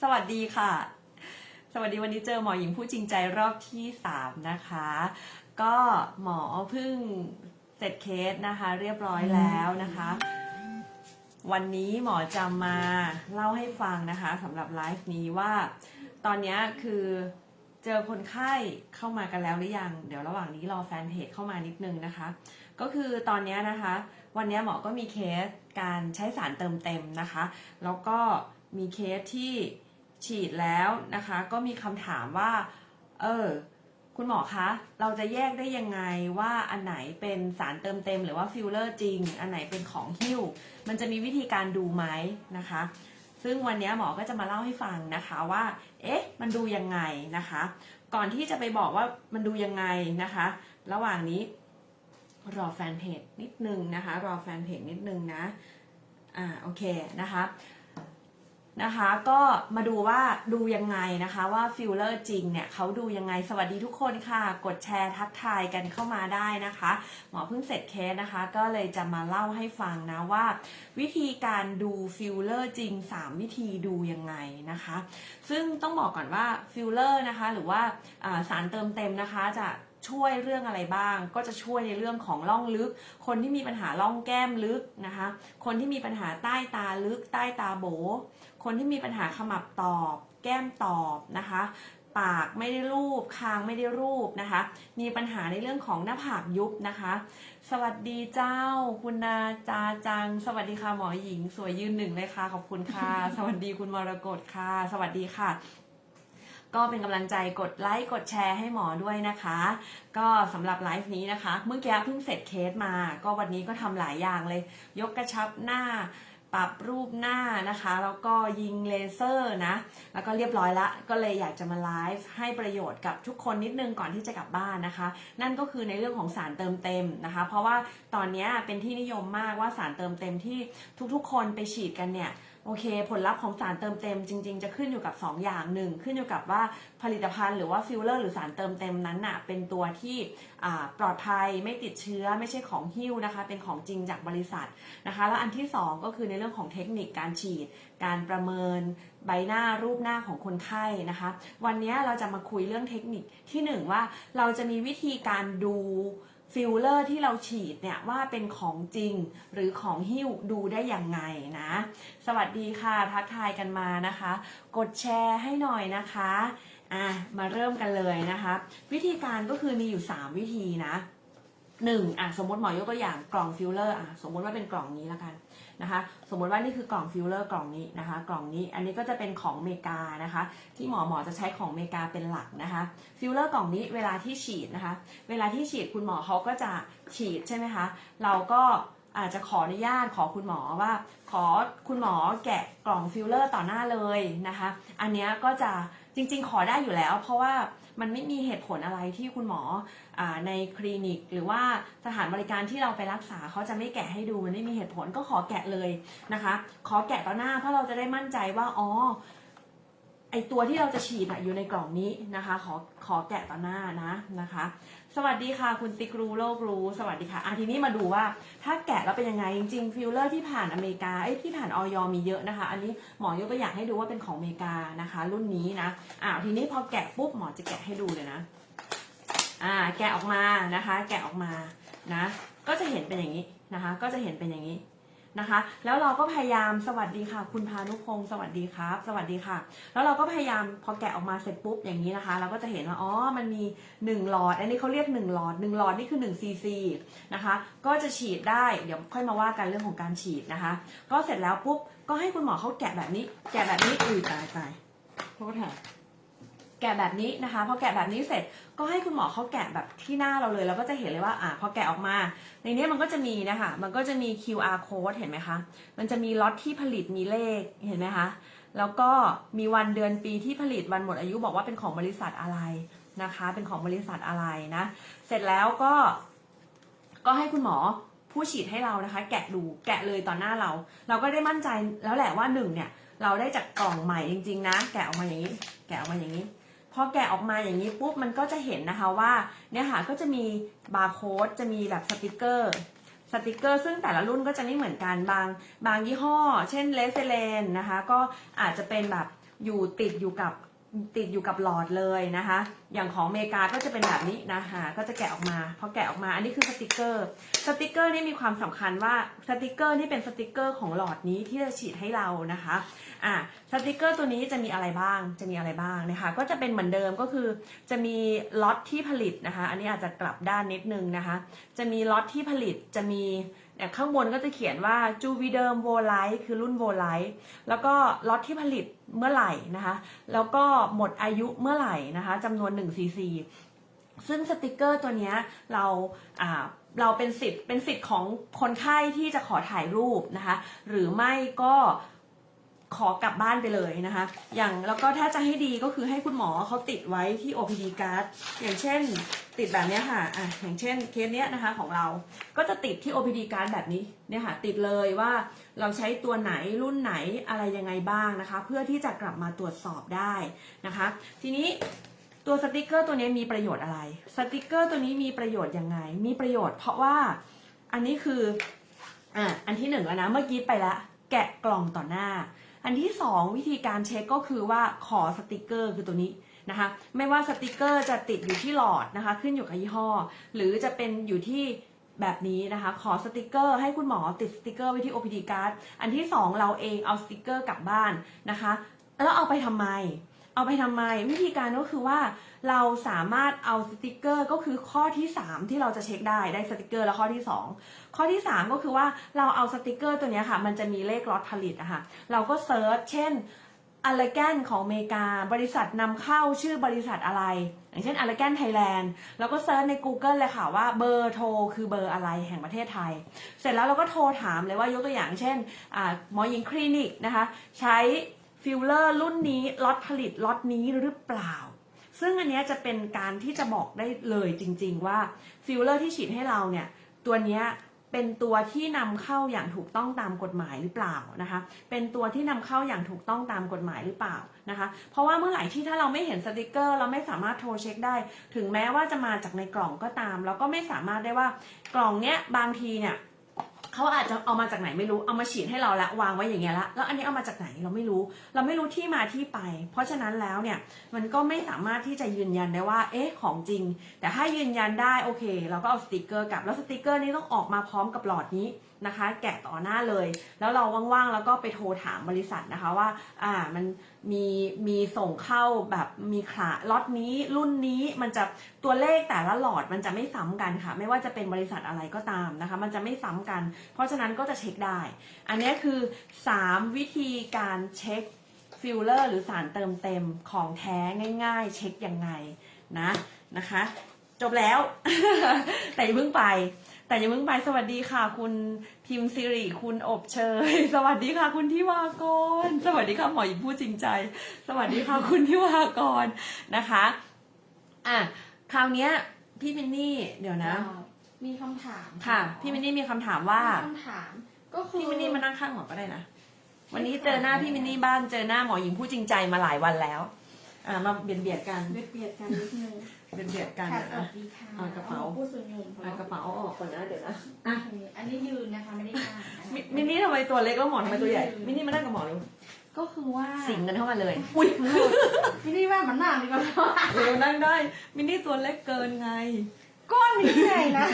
สวัสดีค่ะ สวัสดีวันนี้เจอหมอหญิงผู้จริงใจรอบที่สามนะคะ ก็หมอเพิ่งเสร็จเคสนะคะ เรียบร้อยแล้วนะคะ วันนี้หมอจะมาเล่าให้ฟังนะคะสำหรับไลฟ์นี้ว่า ตอนนี้คือเจอคนไข้เข้ามากันแล้วหรือยัง เดี๋ยวระหว่างนี้รอแฟนเพจเข้ามานิดนึงนะคะ ก็คือตอนนี้นะคะ วันนี้หมอก็มีเคสการใช้สารเติมเต็มนะคะ แล้วก็ มีเคสที่ฉีดแล้วนะคะ ก็มีคำถามว่า เออ คุณหมอคะ เราจะแยกได้ยังไงว่าอันไหนเป็นสารเติมเต็มหรือว่าฟิลเลอร์จริง อันไหนเป็นของหิ้ว มันจะมีวิธีการดูไหมนะคะ ซึ่งวันนี้หมอก็จะมาเล่าให้ฟังนะคะว่า เอ๊ะ มันดูยังไงนะคะ ก่อนที่จะไปบอกว่ามันดูยังไงนะคะ ระหว่างนี้รอแฟนเพจนิดนึงนะคะ รอแฟนเพจนิดนึงนะ อ่า โอเคนะคะ นะคะ ก็มาดูว่าดูยังไงนะคะว่าฟิลเลอร์จริงเนี่ยเขาดูยังไงสวัสดีทุกคนค่ะ กดแชร์ทักทายกันเข้ามาได้นะคะ หมอเพิ่งเสร็จเคสนะคะ ก็เลยจะมาเล่าให้ฟังนะว่า วิธีการดูฟิลเลอร์จริง 3 วิธีดูยังไงนะคะ ซึ่งต้องบอกก่อนว่าฟิลเลอร์นะคะหรือว่าสารเติมเต็มนะคะจะช่วยเรื่องอะไรบ้าง ก็จะช่วยในเรื่องของร่องลึก คนที่มีปัญหาร่องแก้มลึกนะคะ คนที่มีปัญหาใต้ตาลึก ใต้ตาโบ คนที่มีปัญหาขมับตอบ แก้มตอบนะคะ ปากไม่ได้รูป คางไม่ได้รูปนะคะ มีปัญหาในเรื่องของหน้าผากยุบนะคะ สวัสดีเจ้า คุณนาจาจัง สวัสดีค่ะหมอหญิง สวยยืนหนึ่งเลยค่ะ ขอบคุณค่ะ สวัสดีคุณมรกตค่ะ สวัสดีค่ะก็เป็นกำลังใจกดไลค์กดแชร์ให้หมอด้วยนะคะ ก็สำหรับไลฟ์นี้นะคะ เมื่อกี้เพิ่งเสร็จเคสมา ก็วันนี้ก็ทำหลายอย่างเลย ยกกระชับหน้า ปรับรูปหน้านะคะ แล้วก็ยิงเลเซอร์นะ แล้วก็เรียบร้อยละ ก็เลยอยากจะมาไลฟ์ให้ประโยชน์กับทุกคนนิดนึงก่อนที่จะกลับบ้านนะคะ นั่นก็คือในเรื่องของสารเติมเต็มนะคะ เพราะว่าตอนนี้เป็นที่นิยมมากว่าสารเติมเต็มที่ทุกๆ คนไปฉีดกันเนี่ย โอเค ผลลัพธ์ของสารเติมเต็มจริง ๆ จะขึ้นอยู่กับ 2 อย่างหนึ่งขึ้นอยู่กับว่าผลิตภัณฑ์หรือว่าฟิลเลอร์หรือสารเติมเต็มนั้นน่ะเป็นตัวที่ปลอดภัยไม่ติดเชื้อไม่ใช่ของหิ้วนะคะ เป็นของจริงจากบริษัทนะคะ แล้วอันที่ 2 ก็คือในเรื่องของเทคนิคการฉีด การประเมินใบหน้ารูปหน้าของคนไข้นะคะ วันนี้เราจะมาคุยเรื่องเทคนิคที่หนึ่งว่าเราจะมีวิธีการดู ฟิลเลอร์ที่เราฉีดเนี่ยว่าเป็นของจริงหรือของหิ้วดูได้อย่างไงนะ สวัสดีค่ะทักทายกันมานะคะ กดแชร์ให้หน่อยนะคะอะมาเริ่มกันเลยนะคะ วิธีการก็คือมีอยู่ 3 วิธีนะหนึ่งอะสมมติหมอยกตัวอย่างกล่องฟิลเลอร์อะสมมติว่าเป็นกล่องนี้แล้วกัน นะคะ สมมติว่านี่คือกล่องฟิลเลอร์กล่องนี้นะคะ กล่องนี้อันนี้ก็จะเป็นของอเมริกานะคะ ที่หมอหมอจะใช้ของอเมริกาเป็นหลักนะคะฟิลเลอร์กล่องนี้เวลาที่ฉีดนะคะ เวลาที่ฉีดคุณหมอเขาก็จะฉีดใช่ไหมคะเราก็อาจจะขออนุญาตขอคุณหมอว่า ขอคุณหมอแกะกล่องฟิลเลอร์ต่อหน้าเลยนะคะ อันนี้ก็จะจริงๆ ขอได้อยู่แล้ว เพราะว่ามันไม่มีเหตุผลอะไรที่คุณหมอ ในคลินิก หรือว่าสถานบริการที่เราไปรักษาเขาจะไม่แกะให้ดูมันไม่มีเหตุผลก็ขอแกะเลยนะคะ ขอแกะต่อหน้าเพราะเราจะได้มั่นใจว่าอ๋อไอตัวที่เราจะฉีดอะอยู่ในกล่องนี้นะคะ ขอขอแกะต่อหน้านะนะคะ สวัสดีค่ะคุณติกรูโลกรู้สวัสดีค่ะอะทีนี้มาดูว่าถ้าแกะแล้วเป็นยังไงจริงๆฟิลเลอร์ที่ผ่านอเมริกาไอ้ที่ผ่านออยมีเยอะนะคะ อันนี้หมอยกตัวอย่างให้ดูว่าเป็นของอเมริกานะคะ รุ่นนี้นะอ่าทีนี้พอแกะปุ๊บหมอจะแกะให้ดูเลยนะ อ่าแกะออกมานะคะ แกะออกมานะก็จะเห็นเป็นอย่างนี้นะคะ ก็จะเห็นเป็นอย่างนี้นะคะ แล้วเราก็พยายามสวัสดีค่ะ คุณพานุพงศ์สวัสดีครับ สวัสดีค่ะ แล้วเราก็พยายามพอแกะออกมาเสร็จปุ๊บอย่างนี้นะคะ เราก็จะเห็นว่าอ๋อมันมี1หลอด อันนี้เขาเรียก1หลอด1หลอดนี่คือ1ซีซีนะคะ ก็จะฉีดได้เดี๋ยวค่อยมาว่ากันเรื่องของการฉีดนะคะ ก็เสร็จแล้วปุ๊บก็ให้คุณหมอเขาแกะแบบนี้ แกะแบบนี้อุ้ยตายตายโทษค่ะ แกะแบบนี้นะคะพอแกะแบบนี้เสร็จก็ให้คุณหมอเขาแกะแบบที่หน้าเราเลยเราก็จะเห็นเลยว่าอ่าพอแกะออกมา ในนี้มันก็จะมีนะคะมันก็จะมี QR code เห็นไหมคะ มันจะมีล็อตที่ผลิตมีเลขเห็นไหมคะแล้วก็มีวันเดือนปีที่ผลิตวันหมดอายุบอกว่าเป็นของบริษัทอะไรนะคะ เป็นของบริษัทอะไรนะ เสร็จแล้วก็ ก็ให้คุณหมอผู้ฉีดให้เรานะคะ แกะดูแกะเลยต่อหน้าเรา เราก็ได้มั่นใจแล้วแหละว่าหนึ่งเนี่ย เราได้จากกล่องใหม่จริง ๆ นะ แกะออกมาอย่างนี้ แกะออกมาอย่างนี้ พอแกะออกมาอย่างนี้ปุ๊บมันก็จะเห็นนะคะว่าเนี่ยค่ะก็จะมีบาร์โค้ดจะมีแบบสติกเกอร์สติกเกอร์ซึ่งแต่ละรุ่นก็จะไม่เหมือนกันบางบางยี่ห้อ เช่นเลสเซเลนนะคะ ก็อาจจะเป็นแบบอยู่ติดอยู่กับ ติดอยู่กับหลอดเลยนะคะ อย่างของอเมริกาก็จะเป็นแบบนี้นะคะก็จะแกะออกมา พอแกะออกมา อันนี้คือสติกเกอร์ สติกเกอร์นี่มีความสำคัญว่าสติกเกอร์นี่เป็นสติกเกอร์ของหลอดนี้ที่จะฉีดให้เรานะคะ อะสติกเกอร์ตัวนี้จะมีอะไรบ้าง จะมีอะไรบ้างนะคะ ก็จะเป็นเหมือนเดิมก็คือ จะมีล็อตที่ผลิตนะคะ อันนี้อาจจะกลับด้านนิดนึงนะคะ จะมีล็อตที่ผลิต จะมี เนี่ยข้างบนก็จะเขียนว่าจูวีเดิมโวไลท์คือรุ่นโวไลท์แล้วก็ล็อตที่ผลิตเมื่อไหร่นะคะ แล้วก็หมดอายุเมื่อไหร่นะคะจำนวน1 cc ซึ่งสติกเกอร์ตัวนี้เราอ่าเราเป็นสิทธิ์เป็นสิทธิ์ของคนไข้ที่จะขอถ่ายรูปนะคะ หรือไม่ก็ ขอกลับบ้านไปเลยนะคะ อย่างแล้วก็ถ้าจะให้ดีก็คือให้คุณหมอเขาติดไว้ที่ OPD card อย่างเช่น ติดแบบนี้ค่ะอะอย่างเช่นเคสเนี้ยนะคะของเราก็จะติดที่ OPD card แบบนี้เนี่ยค่ะติดเลยว่าเราใช้ตัวไหนรุ่นไหนอะไรยังไงบ้างนะคะ เพื่อที่จะกลับมาตรวจสอบได้นะคะ ทีนี้ตัวสติกเกอร์ตัวนี้มีประโยชน์อะไร สติกเกอร์ตัวนี้มีประโยชน์ยังไง มีประโยชน์เพราะว่าอันนี้คืออะอันที่หนึ่งแล้วนะเมื่อกี้ไปละแกะกล่องต่อหน้า อันที่สองวิธีการเช็คก็คือว่าขอสติกเกอร์คือตัวนี้นะคะไม่ว่าสติกเกอร์จะติดอยู่ที่หลอดนะคะขึ้นอยู่กับยี่ห้อ หรือจะเป็นอยู่ที่แบบนี้นะคะ ขอสติกเกอร์ให้คุณหมอติดสติกเกอร์ไว้ที่ OPD card อันที่สองเราเองเอาสติกเกอร์กลับบ้านนะคะ แล้วเอาไปทำไม เอาไปทำไม วิธีการก็คือว่าเราสามารถเอาสติกเกอร์ก็คือข้อที่ 3 ที่เราจะเช็คได้ได้สติกเกอร์แล้วข้อที่ 2 ข้อที่ 3 ก็คือว่าเราเอาสติกเกอร์ตัวนี้ค่ะ มันจะมีเลขล็อตผลิตอะค่ะเราก็เซิร์ชเช่นอ l ลแกนของอเมริกา บริษัทนำเข้าชื่อบริษัทอะไร อย่างเช่นอ l ลแกนไทยแลนด์เราก็เซิร์ชใน Google เลยค่ะว่าเบอร์โทรคือเบอร์อะไรแห่งประเทศไทย เสร็จแล้วเราก็โทรถามเลยว่ายกตัวอย่างเช่นอ่าหมอหญิงคลินิกนะคะ ใช้ ฟิลเลอร์รุ่นนี้ล็อตผลิตล็อตนี้หรือเปล่า ซึ่งอันนี้จะเป็นการที่จะบอกได้เลยจริง ๆ ว่าฟิลเลอร์ที่ฉีดให้เราเนี่ยตัวนี้เป็นตัวที่นำเข้าอย่างถูกต้องตามกฎหมายหรือเปล่านะคะ เป็นตัวที่นำเข้าอย่างถูกต้องตามกฎหมายหรือเปล่านะคะ เพราะว่าเมื่อไหร่ที่ถ้าเราไม่เห็นสติกเกอร์ เราไม่สามารถโทรเช็คได้ ถึงแม้ว่าจะมาจากในกล่องก็ตาม เราก็ไม่สามารถได้ว่ากล่องเนี้ยบางทีเนี่ย เขาอาจจะเอามาจากไหนไม่รู้เอามาฉีดให้เราละวางไว้อย่างเงี้ยละแล้วอันนี้เอามาจากไหนเราไม่รู้ เราไม่รู้ที่มาที่ไป เพราะฉะนั้นแล้วเนี่ยมันก็ไม่สามารถที่จะยืนยันได้ว่า เอ๊ะของจริง แต่ถ้ายืนยันได้โอเค เราก็เอาสติกเกอร์กลับแล้วสติกเกอร์นี้ต้องออกมาพร้อมกับหลอดนี้ นะคะ แกะต่อหน้าเลย แล้วเราว่างๆแล้วก็ไปโทรถามบริษัทนะคะว่า อ่ามันมีมีส่งเข้าแบบมีขาล็อตนี้รุ่นนี้มันจะตัวเลขแต่ละหลอดมันจะไม่ซ้ำกันค่ะ ไม่ว่าจะเป็นบริษัทอะไรก็ตามนะคะ มันจะไม่ซ้ำกัน เพราะฉะนั้นก็จะเช็คได้ อันนี้คือ 3 วิธีการเช็คฟิลเลอร์หรือสารเติมเต็มของแท้ง่ายๆ เช็คยังไงนะนะคะ จบแล้ว แต่อย่าเพิ่งไป แต่อย่าเพิ่งไปสวัสดีค่ะ คุณพิมพ์สิริคุณอบเชย สวัสดีค่ะ คุณทิวากร สวัสดีค่ะหมอหญิงพูดจริงใจ สวัสดีค่ะคุณทิวากรนะคะอะคราวเนี้ยพี่มินนี่เดี๋ยวนะ มีคำถามค่ะ พี่มินนี่มีคำถามว่า มีคำถาม ก็คือ พี่มินนี่มานั่งข้างหมอก็ได้นะ วันนี้เจอหน้าพี่มินนี่บ้านเจอหน้าหมอหญิงผู้จริงใจมาหลายวันแล้ว อ่ามาเบียดเบียดกัน เบียดเบียดกันนิดนึง เบียดเบียดกันค่ะสอะวัสดีค่ะเอากระเป๋าผู้สูงอายุอะกระเป๋าเอาออกก่อนนะเดี๋ยวนะอันนี้ยืนนะคะไม่ได้นั่งนะคะ มิมินนี่ทำไมตัวเล็กแล้วหมอทำไมตัวใหญ่มินนี่มานั่งกับหมอเลยก็คือว่าสิงกันเข้ามาเลยอุ้ยไม่ได้ว่ามันหนักดีกว่าเร็วนั่งได้มินนี่ตัวเล็กเกินไง ก้อนนี้ไงนะ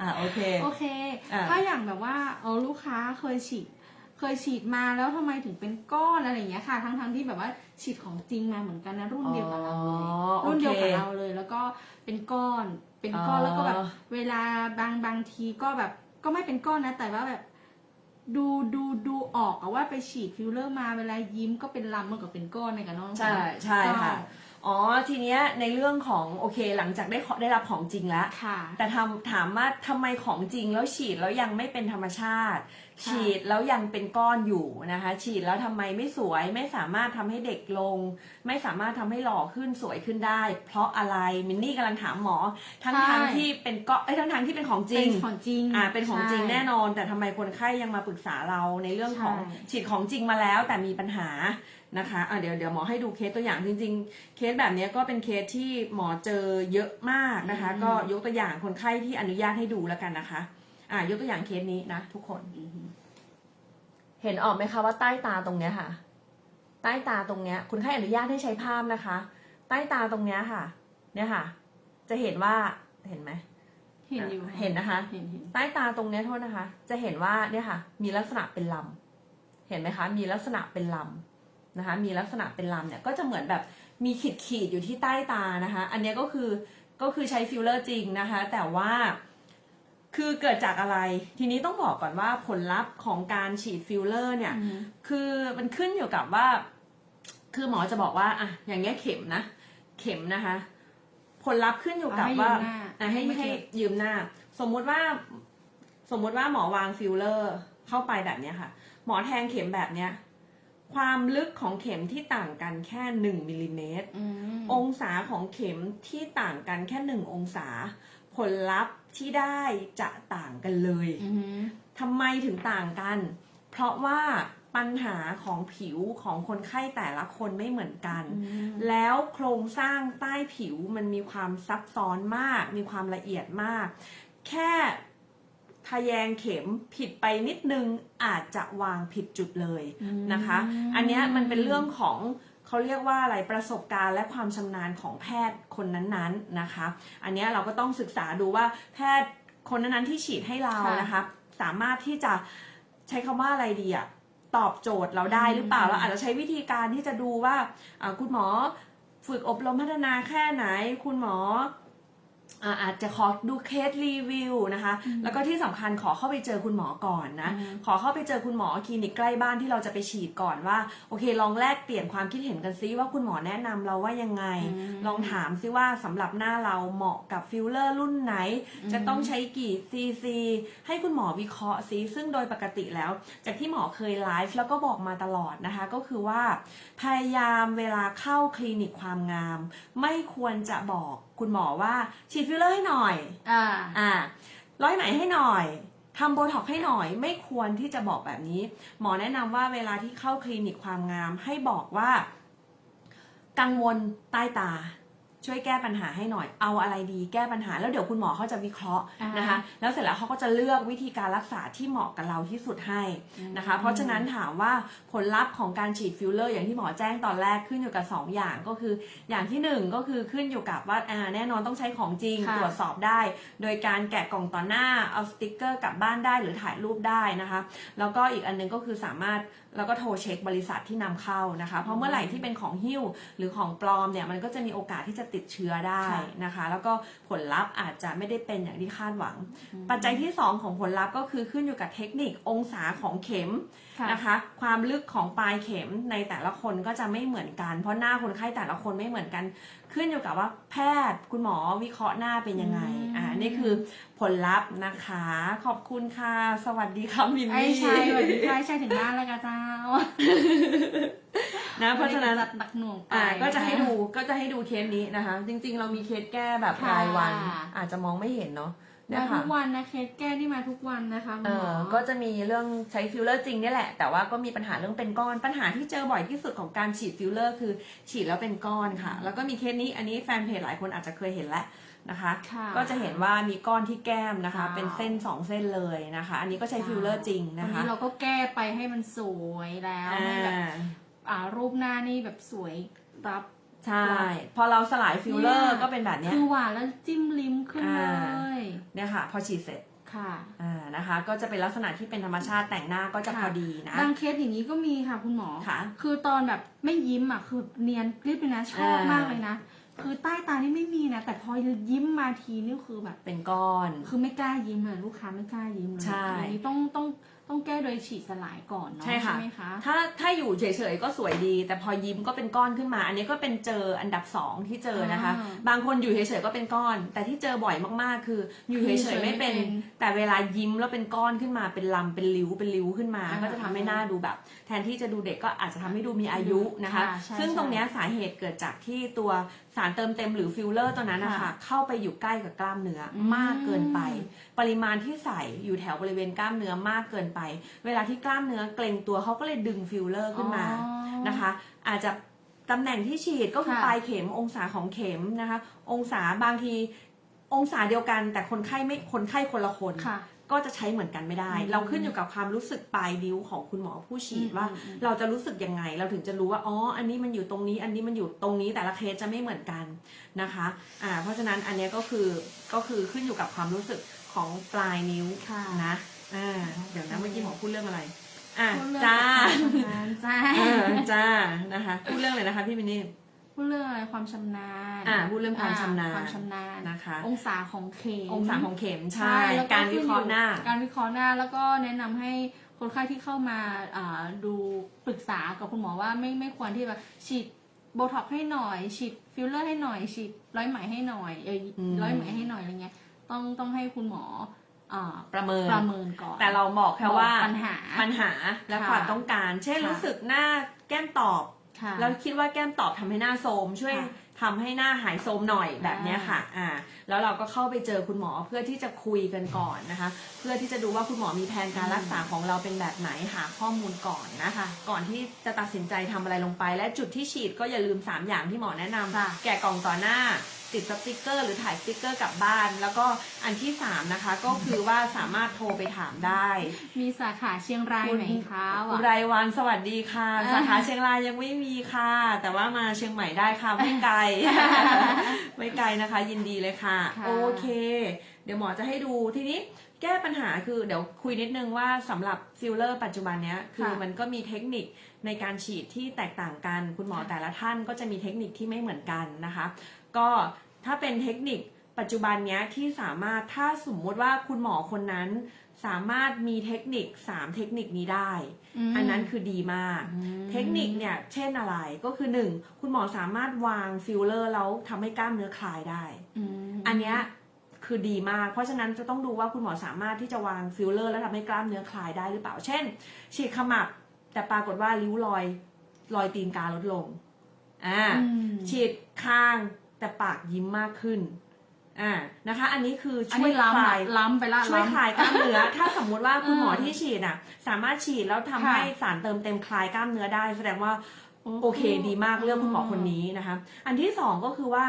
อะโอเค โอเค อะถ้าอย่างแบบว่าเออลูกค้าเคยฉีด เคยฉีดมาแล้วทำไมถึงเป็นก้อนอะไรอย่างเงี้ยค่ะ ทั้งทั้งๆที่แบบว่า ฉีดของจริงมาเหมือนกันนะรุ่นเดียวกับเราเลยอ๋อรุ่นเดียวกับโอเคเราเลย แล้วก็เป็นก้อน เป็นก้อนแล้วก็แบบอ๋อเวลาบางบางทีก็แบบก็ไม่เป็นก้อนนะ แต่ว่าแบบ ดูดูดูออกอะว่าไปฉีดฟิลเลอร์มาเวลายิ้มก็เป็นลำมันก็เป็นก้อนในกันน้อง ใช่ใช่ค่ะ อ๋อทีเนี้ยในเรื่องของโอเคหลังจากได้ขอได้รับของจริงแล้ว ค่ะ แต่ทำถามว่าทำไมของจริงแล้วฉีดแล้วยังไม่เป็นธรรมชาติ ค่ะ ฉีดแล้วยังเป็นก้อนอยู่นะคะ ฉีดแล้วทำไมไม่สวย ไม่สามารถทำให้เด็กลง ไม่สามารถทำให้หล่อขึ้นสวยขึ้นได้ เพราะอะไรมินนี่กำลังถามหมอ ทั้งทางที่เป็นก้อนเอ้ยทั้งทางที่เป็นของจริเป็ง นของจริงอ่าเป็นของจริงใช่ แน่นอน แต่ทำไมคนไข้ยังมาปรึกษาเราในเรื่องของใช่ฉีดของจริงมาแล้วแต่มีปัญหา นะคะอะเดี๋ยวเดี๋ยวหมอให้ดูเคสตัวอย่างจริง ๆ เคสแบบเนี้ยก็เป็นเคสที่หมอเจอเยอะมากนะคะอืมก็ยกตัวอย่างคนไข้ที่อนุญาตให้ดูแล้วกันนะคะ อ่ายกตัวอย่างเคสนี้นะทุกคนอือฮึเห็นออกไหมคะว่าใต้ตาตรงเนี้ยค่ะ ใต้ตาตรงเนี้ยคุณให้อนุญาตให้ใช้ภาพนะคะ ใต้ตาตรงเนี้ยค่ะ เนี่ยค่ะ จะเห็นว่าเห็นไหมเห็นอยู่เห็นนะคะเห็นเห็นใต้ตาตรงเนี้ยโทษนะคะ จะเห็นว่าเนี่ยค่ะ มีลักษณะเป็นลำเห็นไหมคะ มีลักษณะเป็นลำ นะคะมีลักษณะเป็นลำเนี่ยก็จะเหมือนแบบมีขีดขีดๆอยู่ที่ใต้ตานะคะอันเนี้ยก็คือก็คือใช้ฟิลเลอร์จริงนะคะ แต่ว่าคือเกิดจากอะไร ทีนี้ต้องบอกก่อนว่าผลลัพธ์ของการฉีดฟิลเลอร์เนี่ยอือฮึคือมันขึ้นอยู่กับว่า คือหมอจะบอกว่าอะอย่างเงี้ยเข็มนะ เข็มนะคะ ผลลัพธ์ขึ้นอยู่กับว่าเอให้ยืมหน้าอะให้ให้ยืมหน้า สมมุติว่า สมมุติว่าหมอวางฟิลเลอร์เข้าไปแบบเนี้ยค่ะ หมอแทงเข็มแบบเนี้ย ความลึกของเข็มที่ต่างกันแค่หนึ่งมิลลิเมตรอืมองศาของเข็มที่ต่างกันแค่หนึ่งองศา ผลลัพธ์ที่ได้จะต่างกันเลยอือฮึทำไมถึงต่างกัน เพราะว่าปัญหาของผิวของคนไข้แต่ละคนไม่เหมือนกันอืมแล้วโครงสร้างใต้ผิวมันมีความซับซ้อนมาก มีความละเอียดมาก แค่ ทะแยงเข็มผิดไปนิดนึงอาจจะวางผิดจุดเลยนะคะ อันเนี้ยมันเป็นเรื่องของเขาเรียกว่าอะไรประสบการณ์และความชำนาญของแพทย์คนนั้นๆนะคะ อันเนี้ยเราก็ต้องศึกษาดูว่าแพทย์คนนั้นๆที่ฉีดให้เราค่ะนะคะ สามารถที่จะใช้คำว่าอะไรดีอะตอบโจทย์เราได้หรือเปล่าอืมเราอาจจะใช้วิธีการที่จะดูว่าอ่าคุณหมอฝึกอบรมพัฒนาแค่ไหน คุณหมอ อ่าอาจจะขอดูเคสรีวิวนะคะ แล้วก็ที่สำคัญขอเข้าไปเจอคุณหมอก่อนนะอืมขอเข้าไปเจอคุณหมอคลินิกใกล้บ้านที่เราจะไปฉีดก่อนว่า โอเค ลองแลกเปลี่ยนความคิดเห็นกันซิว่าคุณหมอแนะนำเราว่ายังไงอืมลองถามซิว่าสำหรับหน้าเราเหมาะกับฟิลเลอร์รุ่นไหน จะต้องใช้กี่ซีซีให้คุณหมอวิเคราะห์ซิซึ่งโดยปกติแล้ว จากที่หมอเคยไลฟ์แล้วก็บอกมาตลอดนะคะ ก็คือว่า พยายามเวลาเข้าคลินิกความงาม ไม่ควรจะบอก คุณหมอว่าฉีดฟิลเลอร์ให้หน่อย อ่า อ่า ร้อยไหมให้หน่อยทำโบท็อกซ์ให้หน่อย ไม่ควรที่จะบอกแบบนี้ หมอแนะนำว่าเวลาที่เข้าคลินิกความงามให้บอกว่า กังวลใต้ตา ช่วยแก้ปัญหาให้หน่อย เอาอะไรดีแก้ปัญหา แล้วเดี๋ยวคุณหมอเขาจะวิเคราะห์อ่านนะคะ แล้วเสร็จแล้วเขาก็จะเลือกวิธีการรักษาที่เหมาะกับเราที่สุดให้นะคะ เพราะฉะนั้นถามว่าผลลัพธ์ของการฉีดฟิลเลอร์อย่างที่หมอแจ้งตอนแรกขึ้นอยู่กับ 2 อย่างก็คือ อย่างที่ 1 ก็คือขึ้นอยู่กับว่าอ่าแน่นอนต้องใช้ของจริงค่ะตรวจสอบได้ โดยการแกะกล่องต่อหน้าเอาสติกเกอร์กลับบ้านได้หรือถ่ายรูปได้นะคะ แล้วก็อีกอันนึงก็คือสามารถแล้วก็โทรเช็คบริษัทที่นำเข้านะคะ เพราะเมื่อไหร่ที่เป็นของหิ้วหรือของปลอมเนี่ยมันก็จะมีโอกาสที่จะติดเชื้อได้ค่ะนะคะ แล้วก็ผลลัพธ์อาจจะไม่ได้เป็นอย่างที่คาดหวังอืมปัจจัยที่ 2 ของผลลัพธ์ก็คือขึ้นอยู่กับเทคนิคองศาของเข็มค่ะนะคะ ความลึกของปลายเข็มในแต่ละคนก็จะไม่เหมือนกัน เพราะหน้าคนไข้แต่ละคนไม่เหมือนกัน ขึ้นอยู่กับว่าแพทย์คุณหมอวิเคราะห์หน้าเป็นยังไงอืมอ่า นี่คือผลลัพธ์นะคะ ขอบคุณค่ะ สวัสดีค่ะมินไอ้นี่ชายสวัสดีค่ะไอ้ชายถึงบ้านแล้วกะเจ้านะเพราะฉะนั้น จัดหนักหน่วงไปอ่าก็จะให้นดูก็จะให้ดูเคสนี้นะคะ จริงๆ เรามีเคสแก้แบบค่ะรายวัน อาจจะมองไม่เห็นเนาะ เนี่มายทุค่ะกวันนะเคสแก้ที่มาทุกวันนะคะคุณเอหมออก็จะมีเรื่องใช้ฟิลเลอร์จริงเนี่ยแหละ แต่ว่าก็มีปัญหาเรื่องเป็นก้อน ปัญหาที่เจอบ่อยที่สุดของการฉีดฟิลเลอร์คือฉีดแล้วเป็นก้อนค่ะ แล้วก็มีเคสนี้อันนี้แฟนเพจหลายคนอาจจะเคยเห็นแล้วนะคะค่ะก็จะเห็นว่ามีก้อนที่แก้มนะคะค่ะเป็นเส้นสองเส้นเลยนะคะ อันนี้ก็ใช้ฟิลเลอร์จริงวันะนคะนี้เราก็แก้ไปให้มันสวยแล้วอ่ให้แบบาอ่ารูปหน้านี่แบบสวยรับ ใช่ พอเราสลายฟิลเลอร์เนี่ยก็เป็นแบบเนี้ยคือหวานแล้วจิ้มลิ้มขึ้นเลอ่ายเนี่ยค่ะ พอฉีดเสร็จค่ะอ่านะคะ ก็จะเป็นลักษณะที่เป็นธรรมชาติแต่งหน้าก็จะค่ะพอดีนะบางเคสอย่างนี้ก็มีค่ะคุณหมอค่ะ คือตอนแบบไม่ยิ้มอะคือเนียนกริบเลยนะชอบอ่ามมากเลยนะคือใต้ตานี่ไม่มีนะ แต่พอยิ้มมาทีนี่คือแบบเป็นก้อน คือไม่กล้ายิ้มอะลูกค้าไม่กล้ายิ้มเลยใช่อันนี้ต้องต้อง ต้องแก้โดยฉีดสลายก่อนเนาะใช่ค่ะไหมคะถ้าถ้าอยู่เฉยๆก็สวยดี แต่พอยิ้มก็เป็นก้อนขึ้นมา อันนี้ก็เป็นเจออันดับสองที่เจอนะคะอ่าบางคนอยู่เฉยๆก็เป็นก้อน แต่ที่เจอบ่อยมากๆ คือ อยู่เฉยๆไม่เป็นคือเฉยๆไม่เป็น แต่เวลายิ้มแล้วเป็นก้อนขึ้นมาเป็นลำเป็นริ้วเป็นริ้วขึ้นมาอ่าก็จะทำให้หน้าดูแบบ แทนที่จะดูเด็กก็อาจจะทำให้ดูมีอายุนะคะค่ะใช่ซึ่งใช่ตรงเนี้ยสาเหตุเกิดจากที่ตัวสารเติมเต็มหรือฟิลเลอร์ตัวนั้นนะคะค่ะเข้าไปอยู่ใกล้กับกล้ามเนื้ออมมากเกินไปปริมาณที่ใส่อยู่แถวบริเวณกล้ามเนื้อมากเกินไป เวลาที่กล้ามเนื้อเกร็งตัวเขาก็เลยดึงฟิลเลอร์ขึ้นมา อ๋อ นะคะอาจจะตำแหน่งที่ฉีดก็คือค่ะปลายเข็มองศาของเข็มนะคะ องศาบางทีองศาเดียวกัน แต่คนไข้ไม่คนไข้คนละคน ค่ะ ก็จะใช้เหมือนกันไม่ได้อืมเราขึ้นอยู่กับความรู้สึกปลายนิ้วของคุณหมอผู้ฉีดว่าอืมอืมเราจะรู้สึกยังไง เราถึงจะรู้ว่าอ๋ออันนี้มันอยู่ตรงนี้ อันนี้มันอยู่ตรงนี้แต่ละเคสจะไม่เหมือนกันนะคะอ่าเพราะฉะนั้นอันเนี้ยก็คือก็คือขึ้นอยู่กับความรู้สึกของปลายนิ้วค่ะนะอ่าเดี๋ยวนะเมื่อกี้หมอพูดเรื่องอะไรอะพูดเรื่องจ้าการทำงานจ้าเออจ้านะคะพูดเรื่องอะไรนะคะพี่มินนี่ พูดเรื่องอะไรความชำนาญอ่าพูดเรื่องความชำนาญความชำนาญนะคะ องศาของเข็มองศาของเข็มใช่แล้วการวิเคราะห์หน้า การวิเคราะห์หน้าแล้วก็แนะนำให้คนไข้ที่เข้ามาอ่าดูปรึกษากับคุณหมอว่าไม่ไม่ควรที่แบบฉีดโบท็อกซ์ให้หน่อย ฉีดฟิลเลอร์ให้หน่อย ฉีดร้อยไหมให้หน่อยเอออืมร้อยไหมให้หน่อยอะไรเงี้ยต้องต้องให้คุณหมออ่าประเมินประเมินก่อน แต่เราบอกแค่ว่าบอกปัญหาปัญหาและค่ะความต้องการ เช่นค่ะรู้สึกหน้าแก้มตอบ ค่ะ แล้วคิดว่าแก้มตอบทำให้หน้าโทรมช่วยค่ะทำให้หน้าหายโทรมหน่อยแบบเนี้ยค่ะอ่าแล้วเราก็เข้าไปเจอคุณหมอเพื่อที่จะคุยกันก่อนนะคะ เพื่อที่จะดูว่าคุณหมอมีแผนการรักษาของเราเป็นแบบไหนหาข้อมูลก่อนนะคะ ก่อนที่จะตัดสินใจทำอะไรลงไป และจุดที่ฉีดก็อย่าลืม 3 อย่างที่หมอแนะนำค่ะ แกะกล่องต่อหน้า ติดสติกเกอร์หรือถ่ายสติกเกอร์กลับบ้าน แล้วก็อันที่สามนะคะ ก็คือว่าสามารถโทรไปถามได้ มีสาขาเชียงรายไหมคะอุวะไรวันสวัสดีค่ะ อ่า สาขาเชียงรายยังไม่มีค่ะ แต่ว่ามาเชียงใหม่ได้ค่ะไม่ไกล ไม่ไกลนะคะ ยินดีเลยค่ะ ค่ะ โอเค เดี๋ยวหมอจะให้ดูทีนี้แก้ปัญหาคือเดี๋ยวคุยนิดนึงว่าสำหรับฟิลเลอร์ปัจจุบันเนี้ยคือมันก็มีเทคนิคในการฉีดที่แตกต่างกัน คุณหมอแต่ละท่านก็จะมีเทคนิคที่ไม่เหมือนกันนะคะ ก็ถ้าเป็นเทคนิคปัจจุบันเนี้ยที่สามารถถ้าสมมุติว่าคุณหมอคนนั้น สามารถมีเทคนิค3เทคนิคนี้ได้มอันนั้นคือดีมากอืมเทคนิคเนี่ยเช่นอะไรก็คือ1คุณหมอสามารถวางฟิลเลอร์แล้วทำให้กล้ามเนื้อคลายได้มอันเนี้ยคือดีมาก เพราะฉะนั้นจะต้องดูว่าคุณหมอสามารถที่จะวางฟิลเลอร์ แล้วทำให้กล้ามเนื้อคลายได้หรือเปล่า เช่น ฉีดขมับ แต่ปรากฏว่าริ้วรอยรอยตีนกาลดลง อ่าอืมฉีดคาง แต่ปากยิ้มมากขึ้นอ่านะคะ อันนี้คืออันช่วยนี้ล้ำคอะลายล้ำไปละช่วยล้ำคลายกล้ามเนื้อ ถ้าสมมุติว่าคุณหมออืมที่ฉีดอะ สามารถฉีดแล้วทำค่ะให้สารเติมเต็มคลายกล้ามเนื้อได้ แสดงว่าโอ้โอเคดีมากเลือกคุณหมอคนนี้นะคะ อันที่สองก็คือว่า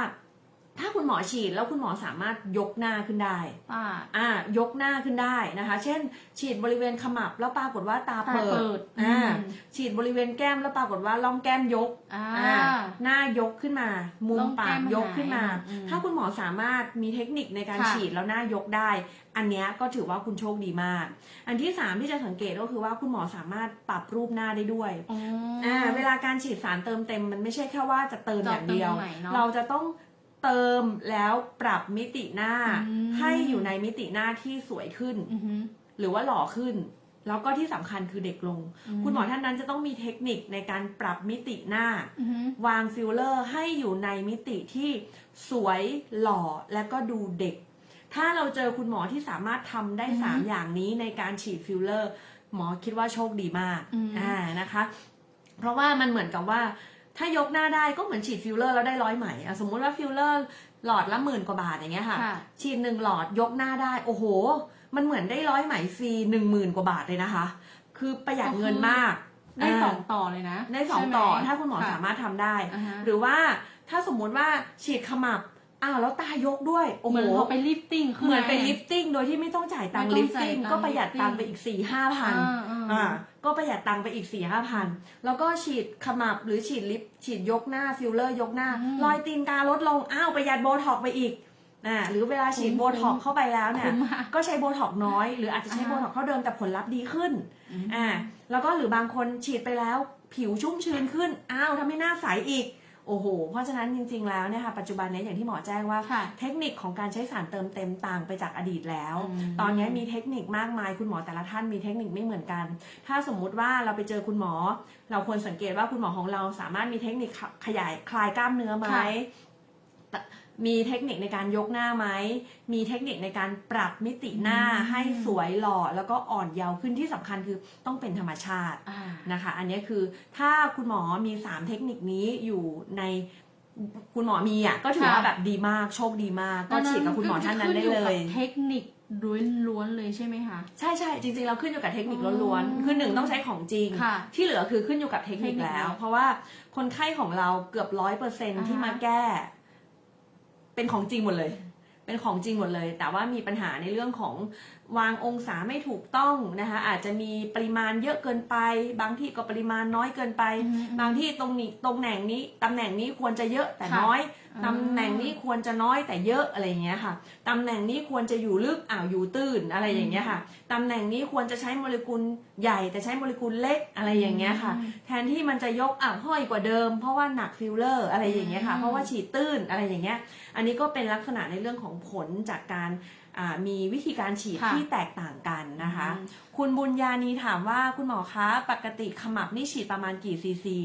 ถ้าคุณหมอฉีดแล้วคุณหมอสามารถยกหน้าขึ้นได้อ่า อ่ายกหน้าขึ้นได้นะคะ เช่น ฉีดบริเวณขมับแล้วปรากฏว่าตาตาเปิเปิดดอ่าอืม ฉีดบริเวณแก้มแล้วปรากฏว่าล่องแก้มยกอ่า อ่าหน้ายกขึ้นมา มุมล่องปาแก้กมยกขึ้นมา หายอืมถ้าคุณหมอสามารถมีเทคนิคในการค่ะ ฉีดแล้วหน้ายกได้ อันเนี้ยก็ถือว่าคุณโชคดีมาก อันที่สามที่จะสังเกตก็คือว่าคุณหมอสามารถปรับรูปหน้าได้ด้วยอ๋อออ่าเวลาการฉีดสารเติมเต็มมันไม่ใช่แค่ว่าจะเติมอย่างเดียวจะเติมตรงไหนเนอะเราจะต้อง เติมแล้วปรับมิติหน้าอืมให้อยู่ในมิติหน้าที่สวยขึ้นอือหือหรือว่าหล่อขึ้น แล้วก็ที่สำคัญคือเด็กลงอืมคุณหมอท่านนั้นจะต้องมีเทคนิคในการปรับมิติหน้าอือหือวางฟิลเลอร์ให้อยู่ในมิติที่สวยหล่อและก็ดูเด็ก ถ้าเราเจอคุณหมอที่สามารถทำได้อือฮึสามอย่างนี้ในการฉีดฟิลเลอร์ หมอคิดว่าโชคดีมากอืมอ่านะคะ เพราะว่ามันเหมือนกับว่า ถ้ายกหน้าได้ก็เหมือนฉีดฟิลเลอร์แล้วได้ร้อยไหมอะสมมุติว่าฟิลเลอร์หลอดละหมื่นกว่าบาทอย่างเงี้ยค่ะค่ะ ฉีดหนึ่งหลอดยกหน้าได้ โอ้โห มันเหมือนได้ร้อยไหมฟรีหนึ่งหมื่นกว่าบาทเลยนะคะ คือประหยัดเงินมาก ได้สองาต่อเลยนะ ได้สองใช่ไหมต่อถ้าคุณหมอค่ะสามารถทำได้อ่าฮะหรือว่าถ้าสมมุติว่าฉีดขมับ อ้าวแล้วตายกด้วย โอ้เหโหมือนพอไปลิฟติ้งขึ้น เหมือนเป็นไงลิฟติ้งโดยที่ไม่ต้องจ่ายตังค์ไม่ต้ลิองฟจ่ายติ้งตังค์ก็ประหยัดตังค์ lifting ไปอีกสี่ห้าพันอ่าอ่าอ่าก็ประหยัดตังค์ไปอีกสี่ห้าพัน แล้วก็ฉีดขมับหรือฉีดลิฟฉีดยกหน้าฟิลเลอร์ยกหน้า อืมรอยตีนกาลดลง อ้าวประหยัดโบท็อกซ์ไปอีกอ่าหรือเวลาฉีดคุ้มโบท็อกซ์เข้าไปแล้วเนี่ย คุ้มมาก ก็ใช้โบท็อกซ์น้อย หรืออาจจะใช้อ่า โบท็อกซ์เท่าเดิมแต่ผลลัพธ์ดีขึ้นอืมอ่า แล้วก็หรือบางคนฉีดไปแล้ว ผิวชุ่มชื้นขึ้น อ้าวทำให้หน้าใสอีก โอ้โห เพราะฉะนั้นจริง ๆ แล้วเนี่ยค่ะปัจจุบันเนี้อย่างที่หมอแจ้งว่าค่ะเทคนิคของการใช้สารเติมเต็มต่างไปจากอดีตแล้วอืมตอนนี้มีเทคนิคมากมายคุณหมอแต่ละท่านมีเทคนิคไม่เหมือนกัน ถ้าสมมุติว่าเราไปเจอคุณหมอ เราควรสังเกตว่าคุณหมอของเราสามารถมีเทคนิคขขยายคลายกล้ามเนื้อไหมค่ะ มีเทคนิคในการยกหน้าไหม มีเทคนิคในการปรับมิติหน้าอืมให้สวยหล่อแล้วก็อ่อนเยาว์ขึ้นที่สำคัญคือต้องเป็นธรรมชาติอ่านะคะ อันนี้คือถ้าคุณหมอมี 3 เทคนิคนี้อยู่ในคุณหมอมีอะก็ถือว่าค่ะแบบดีมากโชคดีมาก ก็ฉีดกับคุณหมอท่านนั้นได้เลยขึ้อกับเทคนิคล้วนๆเลยใช่ไหมคะ ใช่ใช่จริงๆเราขึ้นอยู่กับเทคนิคอ๋อล้วนๆคือหนึ่งต้องใช้ของจริงค่ะที่เหลือคือขึ้นอยู่กับเทคนิคเทคนิคแล้วเลยเพราะว่าคนไข้ของเราเกือบร้อยเปอร์เซ็นอ่าฮะที่มาแก้ เป็นของจริงหมดเลย เป็นของจริงหมดเลย แต่ว่ามีปัญหาในเรื่องของ วางองศาไม่ถูกต้องนะคะอาจจะมีปริมาณเยอะเกินไป บางที่ก็ปริมาณน้อยเกินไปอืมบางที่ตรงนี้ตรงแหน่งนี้ตำแหน่งนี้ควรจะเยอะแต่ค่ะน้อยอ่าตำแหน่งนี้ควรจะน้อยแต่เยอะอะไรอย่างเงี้ยค่ะตำแหน่งนี้ควรจะอยู่ลึกอ้าวอยู่ตื้นอะไรอย่างเงี้ยค่ะตำแหน่งนี้ควรจะใช้โมเลกุลใหญ่แต่ใช้โมเลกุลเล็กอะไรอย่างเงี้ยค่ะ แทนที่มันจะยกอะห้อยกว่าเดิม เพราะว่าหนักฟิลเลอร์อะไรอย่างเงี้ยค่ะอืมเพราะว่าฉีดตื้นอะไรอย่างเงี้ยอันนี้ก็เป็นลักษณะในเรื่องของผลจากการอ่า มีวิธีการฉีดค่ะ ที่แตกต่างกันนะคะอืมคุณบุญญานีถามว่าคุณหมอคะ ปกติขมับนี่ฉีดประมาณกี่ซีซี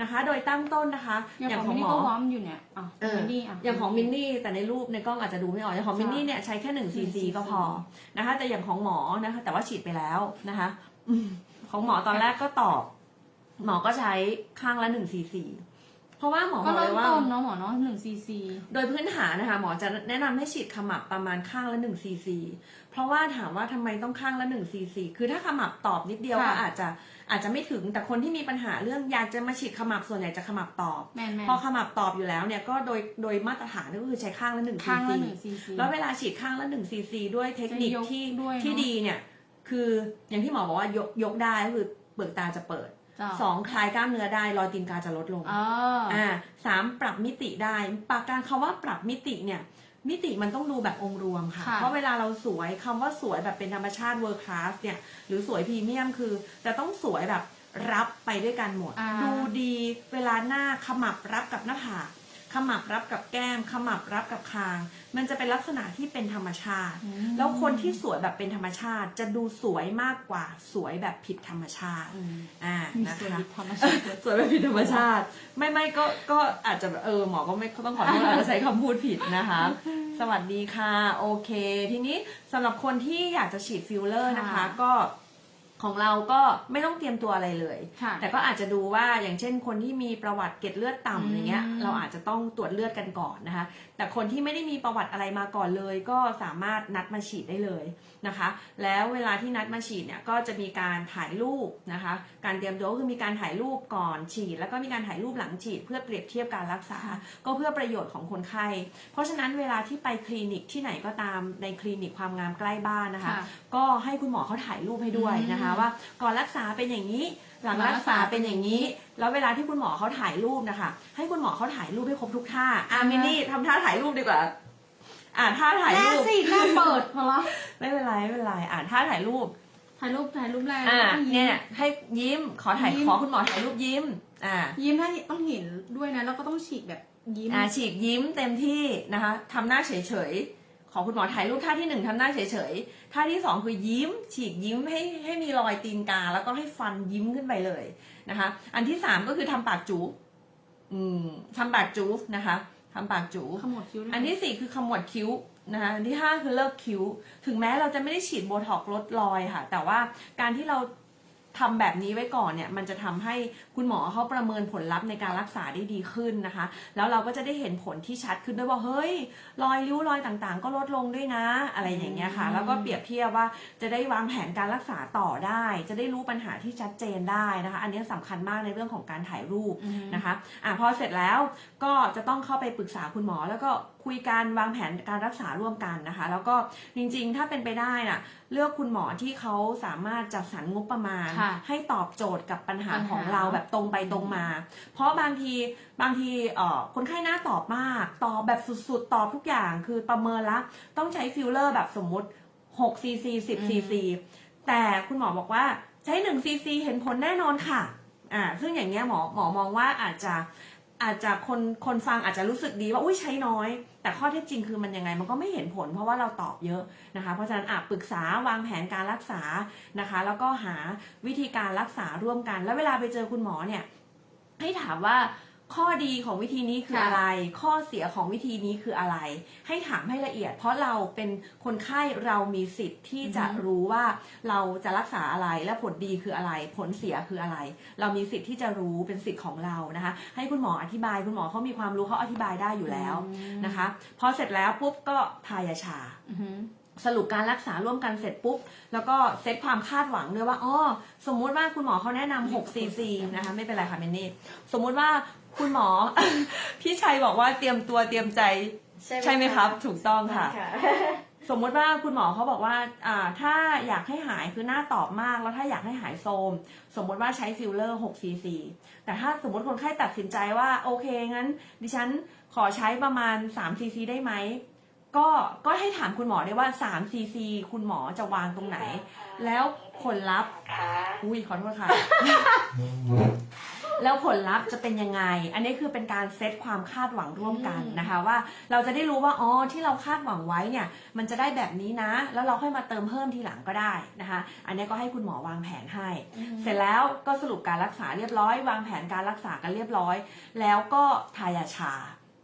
นะคะ โดยตั้งต้นนะคะ อย่างของมินนี่ก็วอร์มอยู่เนี่ยอะเออมินนี่อะ อย่างของมินนี่แต่ในรูปในกล้องอาจจะดูไม่ออกอย่างของมินนี่เนี่ยใช้แค่หนึ่งซีซี 1cc ก็พอนะคะ แต่อย่างของหมอนะคะ แต่ว่าฉีดไปแล้วนะคะอืมของหมอตอนแรกก็ตอบ หมอก็ใช้ข้างละหนึ่งซีซี เพราะว่าหมอก็บอกเลเริ่มยว่า ต้นเนาะหมอเนาะหนึ่งซีซี โดยพื้นฐานนะคะหมอจะแนะนำให้ฉีดขมับประมาณข้างละหนึ่งซีซีเพราะว่าถามว่าทำไมต้องข้างละหนึ่งซีซีคือถ้าขมับตอบนิดเดียวก็อาจจะอาจจะไม่ถึงแต่คนที่มีปัญหาเรื่องอยากจะมาฉีดขมับส่วนใหญ่จะขมับตอบ แม่นแม่นพอขมับตอบอยู่แล้วเนี่ยก็โดยโดยมาตรฐานก็คือใช้ข้างละหนึ่งซีข้างละซีหนึ่งซีซี แล้วเวลาฉีดข้างละหนึ่งซีซีด้วยเทคนิคจะยกที่ด้วยเนอะ ที่ดีเนี่ยคืออย่างที่หมอบอกว่ายกยกได้ก็คือเปลือกตาจะเปิดจ้ะ สองคลายกล้ามเนื้อได้รอยตีนกาจะลดลงอ๋อออ่าสามปรับมิติได้ปากการคำว่าปรับมิติเนี่ยมิติมันต้องดูแบบองค์รวมค่ะค่ะเพราะเวลาเราสวยคำว่าสวยแบบเป็นธรรมชาติเวิร์คลาสเนี่ย หรือสวยพรีเมียมคือ จะต้องสวยแบบรับไปด้วยกันหมดอ่าดูดีเวลาหน้าขมับรับกับหน้าผาก ขมับรับกับแก้ม ขมับรับกับคาง มันจะเป็นลักษณะที่เป็นธรรมชาติอืมแล้วคนที่สวยแบบเป็นธรรมชาติ จะดูสวยมากกว่าสวยแบบผิดธรรมชาติอืมอ่ามีนะส่วนคะผิดธรรมชาติด้วยสวยแบบผิดธรรมชาติ ไม่ไม่ก็ก็อาจจะเออหมอก็ไม่ต้องขอโทษอาจจะใช้คำพูดผิดนะคะ สวัสดีค่ะ โอเค ทีนี้สำหรับคนที่อยากจะฉีดฟิลเลอร์นะคะค่ะก็ ของเราก็ไม่ต้องเตรียมตัวอะไรเลยค่ะแต่ก็อาจจะดูว่าอย่างเช่นคนที่มีประวัติเกล็ดเลือดต่ำอย่างเงี้ยอืมเราอาจจะต้องตรวจเลือดกันก่อนนะคะ แต่คนที่ไม่ได้มีประวัติอะไรมาก่อนเลย ก็สามารถนัดมาฉีดได้เลยนะคะ แล้วเวลาที่นัดมาฉีดเนี่ยก็จะมีการถ่ายรูปนะคะ การเตรียมตัวก็คือมีการถ่ายรูปก่อนฉีด แล้วก็มีการถ่ายรูปหลังฉีด เพื่อเปรียบเทียบการรักษา ก็เพื่อประโยชน์ของคนไข้ เพราะฉะนั้นเวลาที่ไปคลินิกที่ไหนก็ตามในคลินิกความงามใกล้บ้านนะคะค่ะก็ให้คุณหมอเขาถ่ายรูปให้ด้วยนะคะอืมว่าก่อนรักษาเป็นอย่างนี้หลังรักษาเป็นอย่างนี้ แล้วเวลาที่คุณหมอเขาถ่ายรูปนะคะ ให้คุณหมอเขาถ่ายรูปให้ครบทุกท่าอะอ่าฮะมินนี่ทำท่าถ่ายรูปดีกว่า อ่าท่าถ่ายแม่รูปสิแม่เปิดพอละไม่เป็นไรไม่เป็นไรอ่าท่าถ่ายรูป ถ่ายรูปถ่ายรูปแรกอ่าต้องยิ้ม เนี่ยให้ยิ้มขอถ่ายยิ้ม ขอคุณหมอถ่ายรูปยิ้ม อ่า ยิ้มถ้าต้องเห็นด้วยนะ แล้วก็ต้องฉีกแบบยิ้ม อ่าฉีกยิ้มเต็มที่นะคะทำหน้าเฉยๆ ขอคุณหมอถ่ายรูปท่าที่หนึ่งทำหน้าเฉยๆ ท่าที่สองคือยิ้ม ฉีกยิ้มให้ให้มีรอยตีนกา แล้วก็ให้ฟันยิ้มขึ้นไปเลย นะคะ อันที่สามก็คือทำปากจูอืมทำปากจูนะคะทำปากจูขมวดคิ้วด้วยอันที่สี่คือขมวดคิ้วนะคะอันที่ห้าคือเลิกคิ้ว ถึงแม้เราจะไม่ได้ฉีดโบท็อกซ์ลดรอยค่ะ แต่ว่าการที่เรา ทำแบบนี้ไว้ก่อนเนี่ยมันจะทำให้คุณหมอเขาประเมินผลลัพธ์ในการรักษาได้ดีขึ้นนะคะ แล้วเราก็จะได้เห็นผลที่ชัดขึ้นด้วยว่าเฮ้ย รอยริ้วรอยต่างๆ ก็ลดลงด้วยนะ อะไรอย่างเงี้ยค่ะ แล้วก็เปรียบเทียบว่าจะได้วางแผนการรักษาต่อได้ จะได้รู้ปัญหาที่ชัดเจนได้นะคะ อันนี้สำคัญมากในเรื่องของการถ่ายรูปอืมนะคะอะพอเสร็จแล้วก็จะต้องเข้าไปปรึกษาคุณหมอแล้วก็คุยกันวางแผนการรักษาร่วมกันนะคะ แล้วก็จริงๆ ถ้าเป็นไปได้น่ะเลือกคุณหมอที่เขาสามารถจัดสรรงบประมาณค่ะให้ตอบโจทย์กับปัญหาปัญหาของเราแบบตรงไปตรงมา เพราะบางทีบางทีเอ่อคนไข้หน้าตอบมาก ตอบแบบสุดๆ ตอบทุกอย่างคือประเมินละต้องใช้ฟิลเลอร์แบบสมมุติ6 cc 10 cc แต่คุณหมอบอกว่าใช้1 cc เห็นผลแน่นอนค่ะอ่าซึ่งอย่างเงี้ยหมอหมอมองว่าอาจจะ อาจจะคนคนฟังอาจจะรู้สึกดีว่าอุ้ยใช้น้อย แต่ข้อเท็จจริงคือมันยังไงมันก็ไม่เห็นผล เพราะว่าเราตอบเยอะนะคะ เพราะฉะนั้นอะปรึกษาวางแผนการรักษานะคะ แล้วก็หาวิธีการรักษาร่วมกัน แล้วเวลาไปเจอคุณหมอเนี่ยให้ถามว่า ข้อดีของวิธีนี้คือค่ะ อะไร ข้อเสียของวิธีนี้คืออะไร ให้ถามให้ละเอียด เพราะเราเป็นคนไข้เรามีสิทธิ์ที่จะอือฮึรู้ว่าเราจะรักษาอะไรและผลดีคืออะไร ผลเสียคืออะไร เรามีสิทธิ์ที่จะรู้เป็นสิทธิ์ของเรานะคะ ให้คุณหมออธิบายคุณหมอเขามีความรู้เขาอธิบายได้อยู่แล้วนะคะ พอเสร็จแล้วปุ๊บก็ทายาชา อือหือ สรุปการรักษาร่วมกันเสร็จปุ๊บ แล้วก็เซตความคาดหวังด้วยว่าอ๋อสมมุติว่าคุณหมอเขาแนะนำ6 cc นะคะไม่เป็นไรค่ะเมนนี่สมมุติว่าคุณหมอ พี่ชัยบอกว่าเตรียมตัวเตรียมใจใช่ไหมครับ ถูกต้องค่ะสสมมุติว่าคุณหมอเขาบอกว่าอ่า ถ้าอยากให้หายคือหน้าตอบมาก แล้วถ้าอยากให้หายโทรมสมมุติว่าใช้ฟิลเลอร์6 cc แต่ถ้าสมมติคนไข้ตัดสินใจว่า โอเคงั้น ดิฉันขอใช้ประมาณ3 cc ได้ไหม ก็ก็ให้ถามคุณหมอได้ว่า3 cc คุณหมอจะวางตรงไหน แล้วผลลัพธ์ค่ะอุ้ยขอโทษค่ะ แล้วผลลัพธ์จะเป็นยังไง อันนี้คือเป็นการเซตความคาดหวังร่วมกันนะคะ ว่าเราจะได้รู้ว่าอ๋อที่เราคาดหวังไว้เนี่ย มันจะได้แบบนี้นะ แล้วเราค่อยมาเติมเพิ่มทีหลังก็ได้นะคะ อันนี้ก็ให้คุณหมอวางแผนให้ เสร็จแล้วก็สรุปการรักษาเรียบร้อย วางแผนการรักษากันเรียบร้อย แล้วก็ทายาชา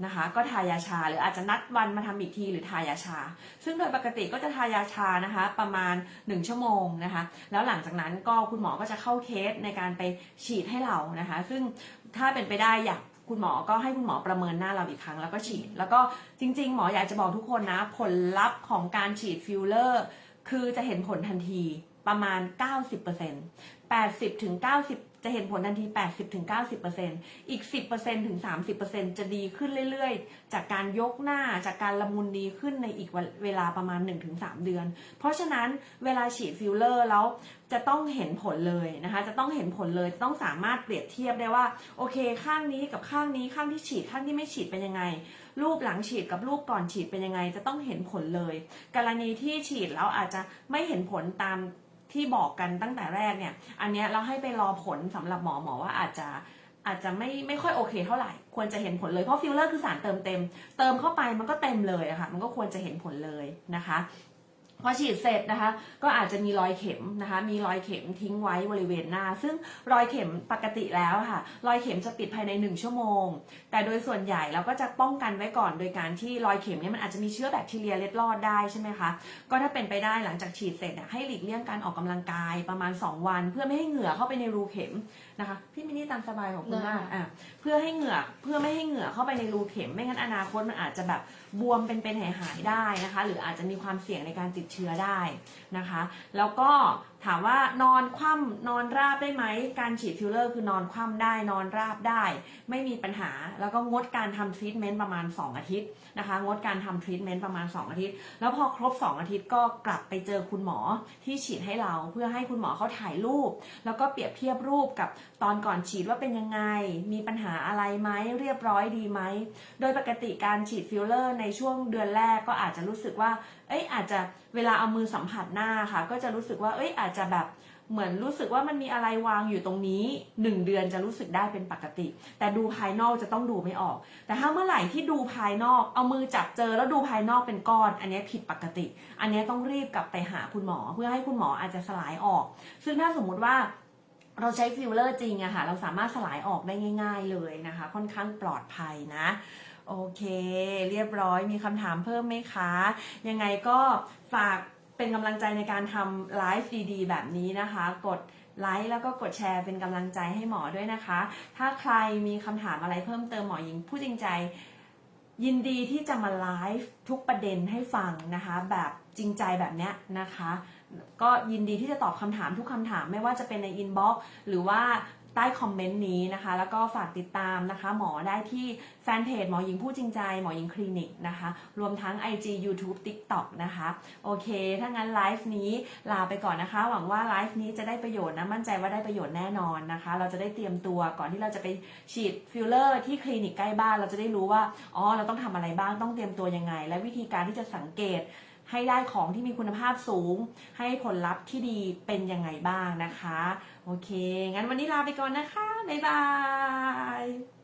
นะคะ ก็ทายาชา หรืออาจจะนัดวันมาทำอีกทีหรือทายาชา ซึ่งโดยปกติก็จะทายาชานะคะ ประมาณ 1 ชั่วโมงนะคะ แล้วหลังจากนั้นก็คุณหมอก็จะเข้าเคสในการไปฉีดให้เรานะคะ ซึ่งถ้าเป็นไปได้อยากคุณหมอก็ให้คุณหมอประเมินหน้าเราอีกครั้งแล้วก็ฉีด แล้วก็จริง ๆ หมออยากจะบอกทุกคนนะ ผลลัพธ์ของการฉีดฟิลเลอร์ คือจะเห็นผลทันทีประมาณ 90% 80ถึง90 จะเห็นผลทันที 80-90%อีก 10%ถึง 30%จะดีขึ้นเรื่อยๆ จากการยกหน้าจากการละมุนดีขึ้นในอีกเวลาประมาณ 1-3 เดือน เพราะฉะนั้นเวลาฉีดฟิลเลอร์แล้วจะต้องเห็นผลเลยนะคะ จะต้องเห็นผลเลย ต้องสามารถเปรียบเทียบได้ว่า โอเค ข้างนี้กับข้างนี้ ข้างที่ฉีด ข้างที่ไม่ฉีดเป็นยังไง รูปหลังฉีดกับรูปก่อนฉีดเป็นยังไง จะต้องเห็นผลเลย กรณีที่ฉีดแล้วอาจจะไม่เห็นผลตาม ที่บอกกันตั้งแต่แรกเนี่ย อันเนี้ยเราให้ไปรอผลสำหรับหมอหมอว่าอาจจะอาจจะไม่ไม่ค่อยโอเคเท่าไหร่ ควรจะเห็นผลเลย เพราะฟิลเลอร์คือสารเติมเต็ม เติมเข้าไปมันก็เต็มเลยอะค่ะ มันก็ควรจะเห็นผลเลยนะคะ พอฉีดเสร็จนะคะ ก็อาจจะมีรอยเข็มนะคะ มีรอยเข็มทิ้งไว้บริเวณหน้า ซึ่งรอยเข็มปกติแล้วค่ะ รอยเข็มจะปิดภายใน 1 ชั่วโมง แต่โดยส่วนใหญ่เราก็จะป้องกันไว้ก่อนโดยการที่รอยเข็มเนี่ยมันอาจจะมีเชื้อแบคทีเรียเล็ดลอดได้ใช่ไหมคะ ก็ถ้าเป็นไปได้หลังจากฉีดเสร็จเนี่ยให้หลีกเลี่ยงการออกกำลังกายประมาณ 2 วัน เพื่อไม่ให้เหงื่อเข้าไปในรูเข็ม นะคะ พี่มินี่ตามสบายของคุณมากได้อะเพื่อให้เหงื่อเพื่อไม่ให้เหงื่อเข้าไปในรูเข็ม ไม่งั้นอนาคตมันอาจจะแบบบวมเป็นเป็นหายหายๆได้นะคะ หรืออาจจะมีความเสี่ยงในการติดเชื้อได้นะคะ แล้วก็ถามว่านอนคว่ำนอนราบได้ไหม การฉีดฟิลเลอร์คือนอนคว่ำได้นอนราบได้ ไม่มีปัญหา แล้วก็งดการทำทรีทเมนต์ประมาณ 2 อาทิตย์นะคะ งดการทำทรีทเมนต์ประมาณ 2 อาทิตย์ แล้วพอครบ 2 อาทิตย์ก็กลับไปเจอคุณหมอที่ฉีดให้เราเพื่อให้คุณหมอเขาถ่ายรูป แล้วก็เปรียบเทียบรูปกับตอนก่อนฉีดว่าเป็นยังไง มีปัญหาอะไรไหมเรียบร้อยดีไหม โดยปกติการฉีดฟิลเลอร์ในช่วงเดือนแรกก็อาจจะรู้สึกว่า เอ้ยอาจจะเวลาเอามือสัมผัสหน้าค่ะ ก็จะรู้สึกว่า เอ้ยอาจจะแบบเหมือนรู้สึกว่ามันมีอะไรวางอยู่ตรงนี้หนึ่งเดือนจะรู้สึกได้เป็นปกติ แต่ดูภายนอกจะต้องดูไม่ออก แต่ถ้าเมื่อไหร่ที่ดูภายนอกเอามือจับเจอแล้วดูภายนอกเป็นก้อน อันนี้ผิดปกติ อันนี้ต้องรีบกลับไปหาคุณหมอ เพื่อให้คุณหมออาจจะสลายออก ซึ่งถ้าสมมุติว่าเราใช้ฟิลเลอร์จริงอะค่ะ เราสามารถสลายออกได้ง่าย ๆเลยนะคะ ค่อนข้างปลอดภัยนะ โอเค เรียบร้อยมีคำถามเพิ่มไหมคะ ยังไงก็ฝากเป็นกำลังใจในการทำไลฟ์ดีๆ แบบนี้นะคะ กดไลค์แล้วก็กดแชร์เป็นกำลังใจให้หมอด้วยนะคะ ถ้าใครมีคำถามอะไรเพิ่มเติมหมอหญิงผู้จริงใจ ยินดีที่จะมาไลฟ์ทุกประเด็นให้ฟังนะคะ แบบจริงใจแบบเนี้ยนะคะ ก็ยินดีที่จะตอบคำถามทุกคำถามไม่ว่าจะเป็นในอินบ็อกซ์หรือว่า ใต้คอมเมนต์นี้นะคะ แล้วก็ฝากติดตามนะคะ หมอได้ที่แฟนเพจหมอหญิงผู้จริงใจ หมอหญิงคลินิกนะคะ รวมทั้ง IG YouTube TikTok นะคะ โอเค ถ้างั้นไลฟ์นี้ลาไปก่อนนะคะ หวังว่าไลฟ์นี้จะได้ประโยชน์นะ มั่นใจว่าได้ประโยชน์แน่นอนนะคะ เราจะได้เตรียมตัวก่อนที่เราจะไปฉีดฟิลเลอร์ที่คลินิกใกล้บ้าน เราจะได้รู้ว่า อ๋อ เราต้องทำอะไรบ้าง ต้องเตรียมตัวยังไง และวิธีการที่จะสังเกต ให้ได้ของที่มีคุณภาพสูง ให้ผลลัพธ์ที่ดีเป็นยังไงบ้างนะคะ โอเค งั้นวันนี้ลาไปก่อนนะคะ บ๊ายบาย